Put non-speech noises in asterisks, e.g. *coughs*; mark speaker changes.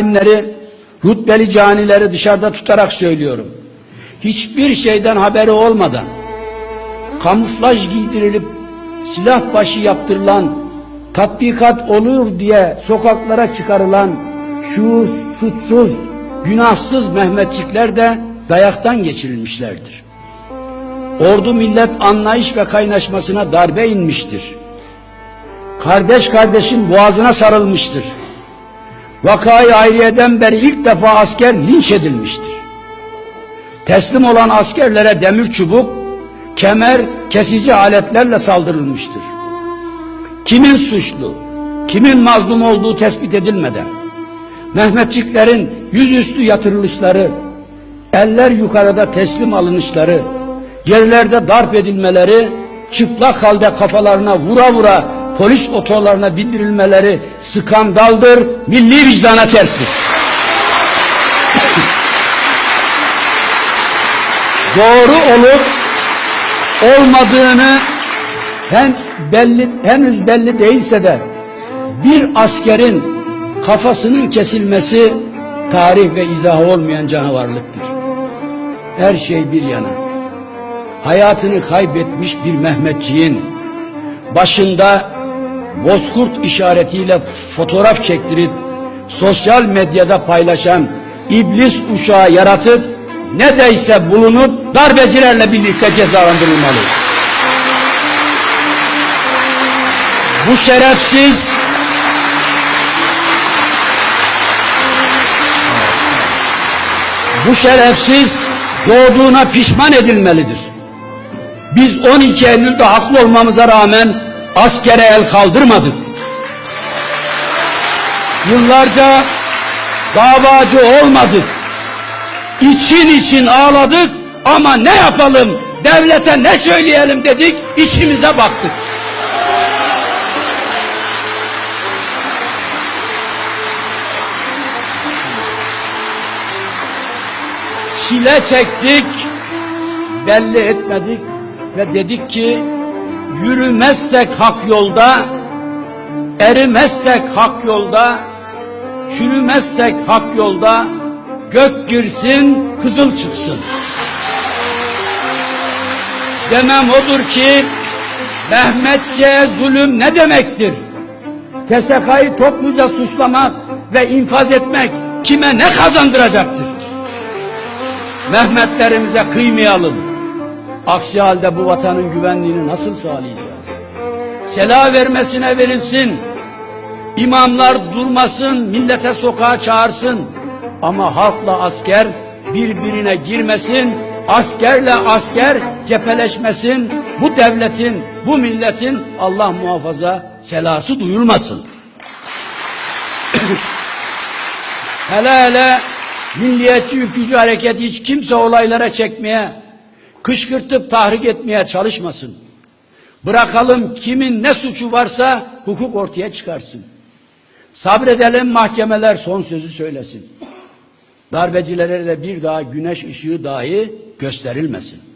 Speaker 1: alimleri, rütbeli canileri dışarıda tutarak söylüyorum. Hiçbir şeyden haberi olmadan, kamuflaj giydirilip silah başı yaptırılan, tatbikat olur diye sokaklara çıkarılan şu suçsuz, günahsız Mehmetçikler de dayaktan geçirilmişlerdir. Ordu millet anlayış ve kaynaşmasına darbe inmiştir. Kardeş kardeşin boğazına sarılmıştır. Vakayı ayriyeden beri ilk defa asker linç edilmiştir. Teslim olan askerlere demir çubuk, kemer, kesici aletlerle saldırılmıştır. Kimin suçlu, kimin mazlum olduğu tespit edilmeden, Mehmetçiklerin yüzüstü yatırılışları, eller yukarıda teslim alınışları, yerlerde darp edilmeleri, çıplak halde kafalarına vura vura polis otolarına bindirilmeleri skandaldır, milli vicdana terstir. Doğru olup olmadığını hen belli, henüz belli değilse de bir askerin kafasının kesilmesi tarih ve izahı olmayan canavarlıktır. Her şey bir yana. Hayatını kaybetmiş bir Mehmetçiğin başında bozkurt işaretiyle fotoğraf çektirip sosyal medyada paylaşan iblis uşağı yaratıp ne deyse bulunup darbecilerle birlikte cezalandırılmalı. Bu şerefsiz bu şerefsiz doğduğuna pişman edilmelidir. Biz 12 Eylül'de haklı olmamıza rağmen askere el kaldırmadık. Yıllarca davacı olmadık. İçin için ağladık ama ne yapalım devlete ne söyleyelim dedik işimize baktık. Çile çektik, belli etmedik ve dedik ki yürümezsek hak yolda, erimezsek hak yolda, çürümezsek hak yolda, gök girsin, kızıl çıksın. Demem odur ki Mehmetçe zulüm ne demektir? TSK'yı topluca suçlamak ve infaz etmek kime ne kazandıracaktır? Mehmetlerimize kıymayalım. Aksi halde bu vatanın güvenliğini nasıl sağlayacağız? Sela vermesine verilsin. İmamlar durmasın, millete sokağa çağırsın. Ama halkla asker birbirine girmesin. Askerle asker cepheleşmesin. Bu devletin, bu milletin Allah muhafaza selası duyulmasın. *coughs* hele hele milliyetçi ülkücü hareketi hiç kimse olaylara çekmeye, kışkırtıp tahrik etmeye çalışmasın. Bırakalım kimin ne suçu varsa hukuk ortaya çıkarsın. Sabredelim mahkemeler son sözü söylesin. Darbecilere de bir daha güneş ışığı dahi gösterilmesin.